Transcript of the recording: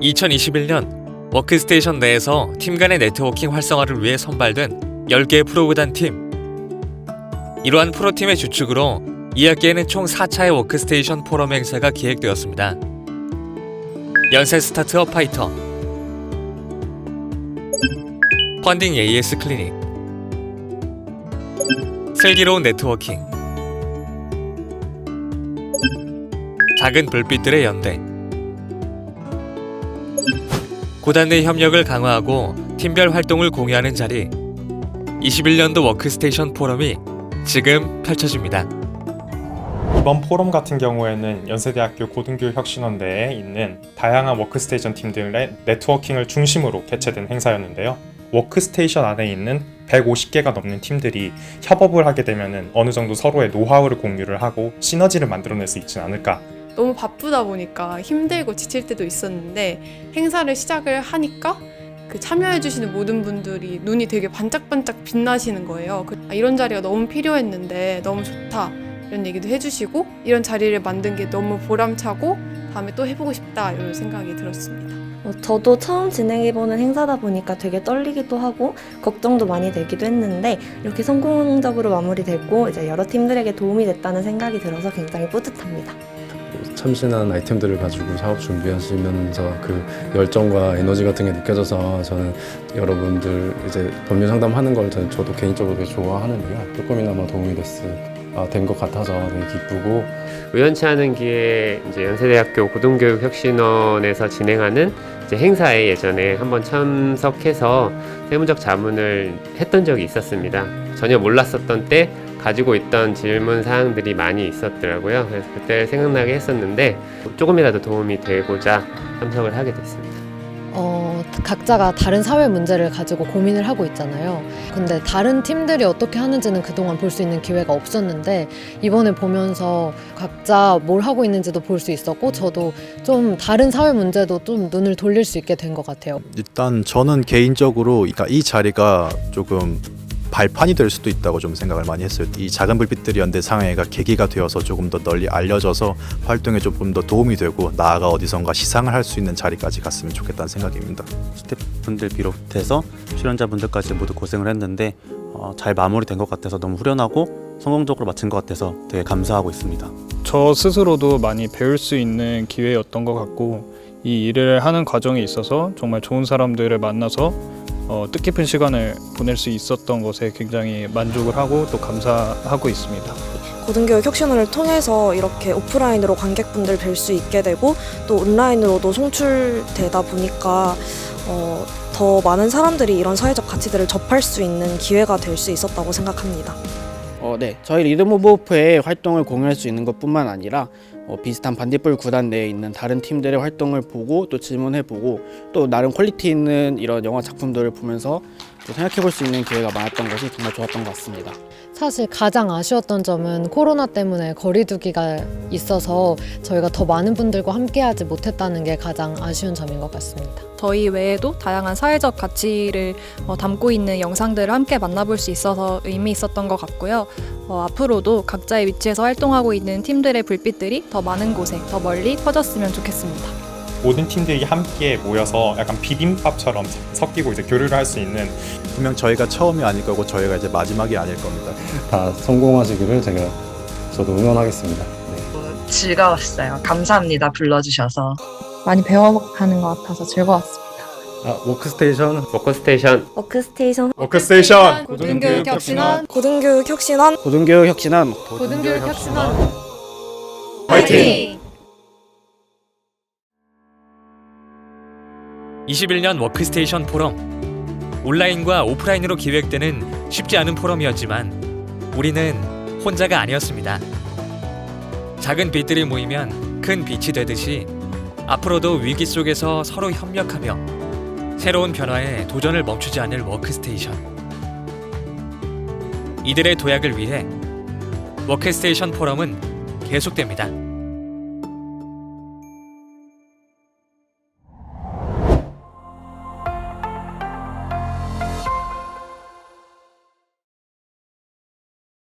(2021년) 워크스테이션 내에서 팀 간의 네트워킹 활성화를 위해 선발된 10개의 프로구단 팀. 이러한 프로팀의 주축으로 이 학기에는 총 4차의 워크스테이션 포럼 행사가 기획되었습니다. 연세 스타트업 파이터. 펀딩 AS 클리닉 슬기로운 네트워킹 작은 불빛들의 연대 구단 내 협력을 강화하고 팀별 활동을 공유하는 자리 21년도 워크스테이션 포럼이 지금 펼쳐집니다. 이번 포럼 같은 경우에는 연세대학교 고등교육혁신원대에 있는 다양한 워크스테이션 팀들의 네트워킹을 중심으로 개최된 행사였는데요. 워크스테이션 안에 있는 150개가 넘는 팀들이 협업을 하게 되면 어느 정도 서로의 노하우를 공유를 하고 시너지를 만들어낼 수 있지 않을까 너무 바쁘다 보니까 힘들고 지칠 때도 있었는데 행사를 시작을 하니까 그 참여해주시는 모든 분들이 눈이 되게 반짝반짝 빛나시는 거예요. 그- 아, 이런 자리가 너무 필요했는데 너무 좋다 이런 얘기도 해주시고 이런 자리를 만든 게 너무 보람차고 다음에 또 해보고 싶다 이런 생각이 들었습니다. 어, 저도 처음 진행해보는 행사다 보니까 되게 떨리기도 하고 걱정도 많이 되기도 했는데 이렇게 성공적으로 마무리됐고 이제 여러 팀들에게 도움이 됐다는 생각이 들어서 굉장히 뿌듯합니다. 참신한 아이템들을 가지고 사업 준비하시면서 그 열정과 에너지 같은 게 느껴져서 저는 여러분들 이제 법률 상담하는 걸 저도 개인적으로 좋아하는데요. 조금이나마 도움이 된 것 같아서 되게 기쁘고 우연치 않은 기회에 이제 연세대학교 고등교육혁신원에서 진행하는 이제 행사에 예전에 한번 참석해서 세무적 자문을 했던 적이 있었습니다. 전혀 몰랐었던 때 가지고 있던 질문 사항들이 많이 있었더라고요. 그래서 그때 생각나게 했었는데 조금이라도 도움이 되고자 참석을 하게 됐습니다. 어, 각자가 다른 사회 문제를 가지고 고민을 하고 있잖아요. 근데 다른 팀들이 어떻게 하는지는 그동안 볼 수 있는 기회가 없었는데 이번에 보면서 각자 뭘 하고 있는지도 볼 수 있었고 저도 좀 다른 사회 문제도 좀 눈을 돌릴 수 있게 된 것 같아요. 일단 저는 개인적으로 그러니까 이 자리가 조금 발판이 될 수도 있다고 좀 생각을 많이 했어요. 이 작은 불빛들이 연대 상회가 계기가 되어서 조금 더 널리 알려져서 활동에 조금 더 도움이 되고 나아가 어디선가 시상을 할 수 있는 자리까지 갔으면 좋겠다는 생각입니다. 스태프분들 비롯해서 출연자분들까지 모두 고생을 했는데 어, 잘 마무리된 것 같아서 너무 후련하고 성공적으로 마친 것 같아서 되게 감사하고 있습니다. 저 스스로도 많이 배울 수 있는 기회였던 것 같고 이 일을 하는 과정에 있어서 정말 좋은 사람들을 만나서 어, 뜻깊은 시간을 보낼 수 있었던 것에 굉장히 만족을 하고 또 감사하고 있습니다. 고등교육 혁신원을 통해서 이렇게 오프라인으로 관객분들 뵐 수 있게 되고 또 온라인으로도 송출되다 보니까 어, 더 많은 사람들이 이런 사회적 가치들을 접할 수 있는 기회가 될 수 있었다고 생각합니다. 어, 네. 저희 리듬 오브 호프의 활동을 공유할 수 있는 것뿐만 아니라 어, 비슷한 반딧불 구단 내에 있는 다른 팀들의 활동을 보고 또 질문해보고 또 나름 퀄리티 있는 이런 영화 작품들을 보면서 또 생각해 볼 수 있는 기회가 많았던 것이 정말 좋았던 것 같습니다. 사실 가장 아쉬웠던 점은 코로나 때문에 거리두기가 있어서 저희가 더 많은 분들과 함께하지 못했다는 게 가장 아쉬운 점인 것 같습니다. 저희 외에도 다양한 사회적 가치를 어, 담고 있는 영상들을 함께 만나볼 수 있어서 의미 있었던 것 같고요. 어, 앞으로도 각자의 위치에서 활동하고 있는 팀들의 불빛들이 더 많은 곳에 더 멀리 퍼졌으면 좋겠습니다. 모든 팀들이 함께 모여서 약간 비빔밥처럼 섞이고 이제 교류를 할 수 있는 분명 저희가 처음이 아닐 거고 저희가 이제 마지막이 아닐 겁니다. 다 성공하시기를 제가 저도 응원하겠습니다. 네. 즐거웠어요. 감사합니다. 불러주셔서. 많이 배워가는 것 같아서 즐거웠습니다. 아, 워크스테이션 워크스테이션 워크스테이션 워크스테이션 고등교육 혁신원 고등교육 혁신원 고등교육 혁신원 고등교육 혁신원 화이팅! 21년 워크스테이션 포럼 온라인과 오프라인으로 기획되는 쉽지 않은 포럼이었지만 우리는 혼자가 아니었습니다. 작은 빛들이 모이면 큰 빛이 되듯이 앞으로도 위기 속에서 서로 협력하며 새로운 변화에 도전을 멈추지 않을 워크스테이션. 이들의 도약을 위해 워크스테이션 포럼은 계속됩니다.